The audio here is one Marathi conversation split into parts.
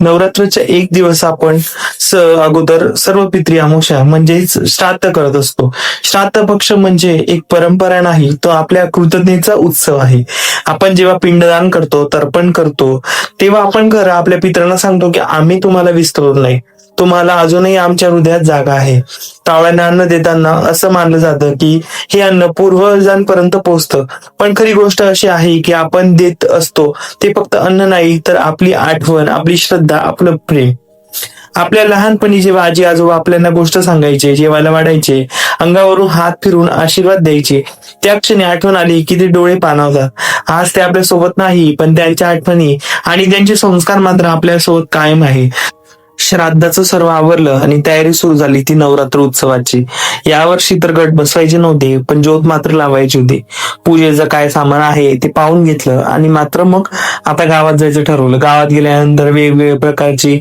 नवरात्रच्या एक दिवस आपण स अगोदर सर्व पित्री अमावस्या म्हणजेच श्राद्ध करत असतो. श्राद्ध पक्ष म्हणजे एक परंपरा नाही तो आपल्या कृतज्ञतेचा उत्सव आहे. आपण जेव्हा पिंडदान करतो तर्पण करतो तेव्हा आपण खरं आपल्या पित्रांना सांगतो की आम्ही तुम्हाला विसरलो नाही. तुम्हाला अजूनही आमच्या हृदयात जागा आहे. टावळ्यांना अन्न देताना असं मानलं जातं की हे अन्न पूर्वजांपर्यंत पोहोचतं. पण खरी गोष्ट अशी आहे की आपण देत असतो ते फक्त अन्न नाही तर आपली आठवण आपली श्रद्धा आपलं प्रेम. आपल्या लहानपणी जेव्हा आजी आजोबा आपल्याला गोष्ट सांगायचे जेवायला वाढायचे अंगावरून हात फिरून आशीर्वाद द्यायचे त्या क्षणी आठवण आली की ते डोळे पाणावतात. आज ते आपल्यासोबत नाही पण त्यांच्या आठवणी आणि त्यांचे संस्कार मात्र आपल्यासोबत कायम आहे. श्राद्धाचं सर्व आवरलं आणि तयारी सुरू झाली ती नवरात्र उत्सवाची. यावर्षी तर गट बसवायचे नव्हते पण ज्योत मात्र लावायची होती. पूजेचं काय सामान आहे ते पाहून घेतलं आणि मात्र मग आता गावात जायचं ठरवलं. गावात गेल्यानंतर वेगवेगळ्या प्रकारची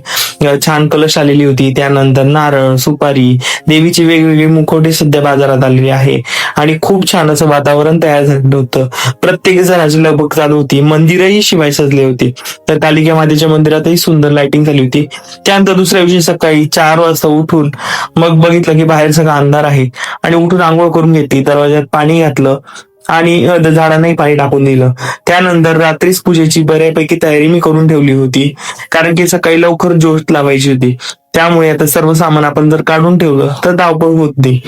छान कलश आलेली होती. त्यानंतर नारळ सुपारी देवीची वेगवेगळी मुखवटे सध्या बाजारात आलेली आहे. आणि खूप छान असं वातावरण तयार झालेलं होतं. प्रत्येक जणाची लगबग चालू होती. मंदिरही शिवाय सजले होते. तर कालिका मातेच्या मंदिरातही सुंदर लाइटिंग झाली होती. त्यानंतर दुसऱ्या दिवशी सकाळी चार वाजता उठून मग बघितलं की बाहेर सगळं अंधार आहे. आणि उठून आंघोळ करून घेतली दरवाज्यात पाणी घातलं आणि झाडांनाही पाणी टाकून दिलं. त्यानंतर रात्रीच पूजेची बऱ्यापैकी तयारी मी करून ठेवली होती. कारण की सकाळी लवकर जोश लावायची होती. त्यामुळे आता सर्व सामान आपण जर काढून ठेवलं तर धावपळ होत नाही.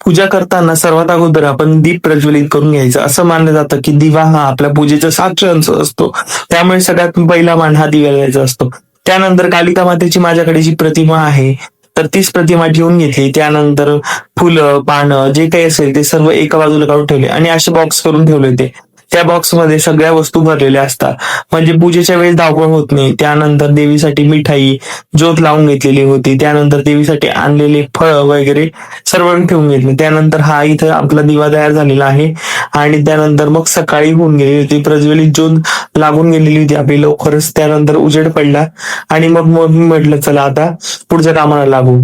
पूजा करताना सर्वात अगोदर आपण दीप प्रज्वलित करून घ्यायचं. असं मानलं जातं की दिवा हा आपल्या पूजेचा साक्ष अंश असतो. त्यामुळे सगळ्यात पहिला मान हा दिव्याला द्यायचा असतो. त्यानंतर कालिका मातेची माझ्याकडे जी प्रतिमा आहे तर तीच प्रतिमा ठेवून घेतली त्यानंतर फुलं पानं जे काही असेल ते सर्व एका बाजूला काढून ठेवले आणि असे बॉक्स करून ठेवले होते. त्या बॉक्समध्ये सगळ्या वस्तू भरलेल्या असतात. म्हणजे पूजेच्या वेळेस धावपळ होत नाही. त्यानंतर देवीसाठी मिठाई ज्योत लावून घेतलेली होती. त्यानंतर देवीसाठी आणलेले फळ वगैरे सर्व ठेवून घेतले. त्यानंतर हा इथं आपला दिवा तयार झालेला आहे. आणि त्यानंतर मग सकाळी होऊन गेलेली होती. प्रज्वलित ज्योत लागून गेलेली होती आपली लवकरच. त्यानंतर उजेड पडला. आणि मग मग मी म्हटलं चला आता पुढच्या कामाला लागू.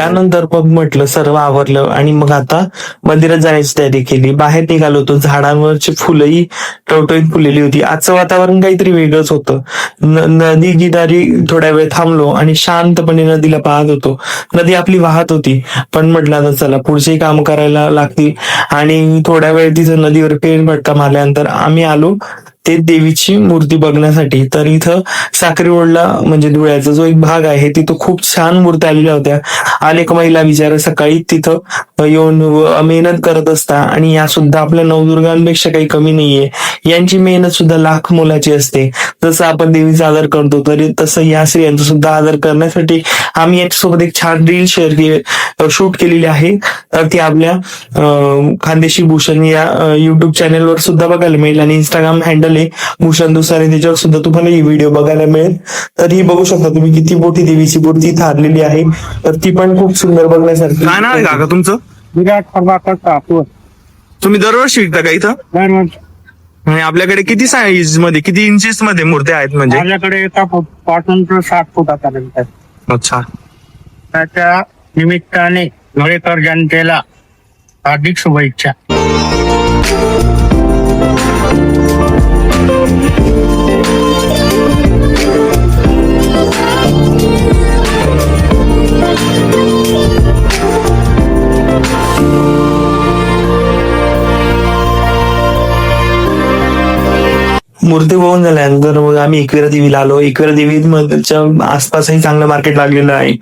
त्यानंतर मग म्हटलं सर्व आवरलं आणि मग आता मंदिरात जाण्याची तयारी केली. बाहेर निघालो होतो. झाडांवरची फुलंही टवटवीत फुलेली होती. आजचं वातावरण काहीतरी वेगळंच होतं. नदी किनारी थोड्या वेळ थांबलो आणि शांतपणे नदीला पाहत होतो. नदी आपली वाहत होती. पण म्हटलं आता चला पुढचे काम करायला लागतील. आणि थोड्या वेळ तिथं नदीवर फेरफटका मारल्यानंतर आम्ही आलो. ते देवीची मूर्ती बघण्यासाठी. तर इथं साखरी म्हणजे धुळ्याचा जो एक भाग आहे तिथं खूप छान मूर्ती आलेल्या होत्या. अनेक महिला विचार सकाळी तिथं येऊन मेहनत करत असता आणि या सुद्धा आपल्या नवदुर्गांपेक्षा काही कमी नाहीये. यांची मेहनत सुद्धा लाख मोलाची असते. जसं आपण देवीचा आदर करतो तरी तसं या स्त्रियांचा सुद्धा आदर करण्यासाठी आम्ही यांच्यासोबत एक छान रील शेअर केली शूट केलेली आहे. तर ती आपल्या अं, खानदेशी भूषण या युट्यूब चॅनेलवर सुद्धा बघायला मिळेल आणि इंस्टाग्राम हँडल आहे भूषण दुसारे. त्याच्यावर सुद्धा तुम्हाला ही व्हिडिओ बघायला मिळेल. तर ही बघू शकता तुम्ही किती मोठी देवीची मूर्ती थारलेली आहे. तर ती पण खूप सुंदर बघण्यासारखी. काय नाव आहे काका तुमचं? विराट प्रभाकर ठाकूर तुम्ही दरवर्षी विकता का इथं? दरवर्षी. आणि आपल्याकडे किती साईजमध्ये किती इंचेस मध्ये मूर्त्या आहेत म्हणजे? माझ्याकडे एका फूटपासून सात फुटापर्यंत. अच्छा त्याच्या निमित्ताने धुळेकर जनतेला हार्दिक शुभेच्छा मूर्ती होऊन झाल्यानंतर मग आम्ही एकविरा देवीला आलो. एकविरा देवीच्या आसपासही चांगलं मार्केट लागलेलं आहे.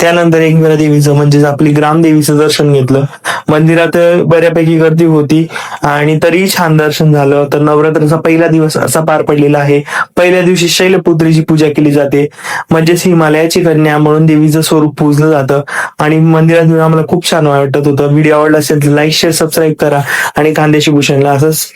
त्यानंतर एकवेरा देवीचं म्हणजेच आपली ग्रामदेवीचं दर्शन घेतलं. मंदिरात बऱ्यापैकी गर्दी होती आणि तरीही छान दर्शन झालं. तर नवरात्राचा पहिला दिवस असा पार पडलेला आहे. पहिल्या दिवशी शैलपुत्रीची पूजा केली जाते. म्हणजेच हिमालयाची कन्या म्हणून देवीचं स्वरूप पूजलं जातं. आणि मंदिरात येऊन आम्हाला खूप छान वाटत होतं. व्हिडिओ आवडला असेल तर लाईक शेअर सबस्क्राईब करा. आणि कांद्याशी भूषणला असंच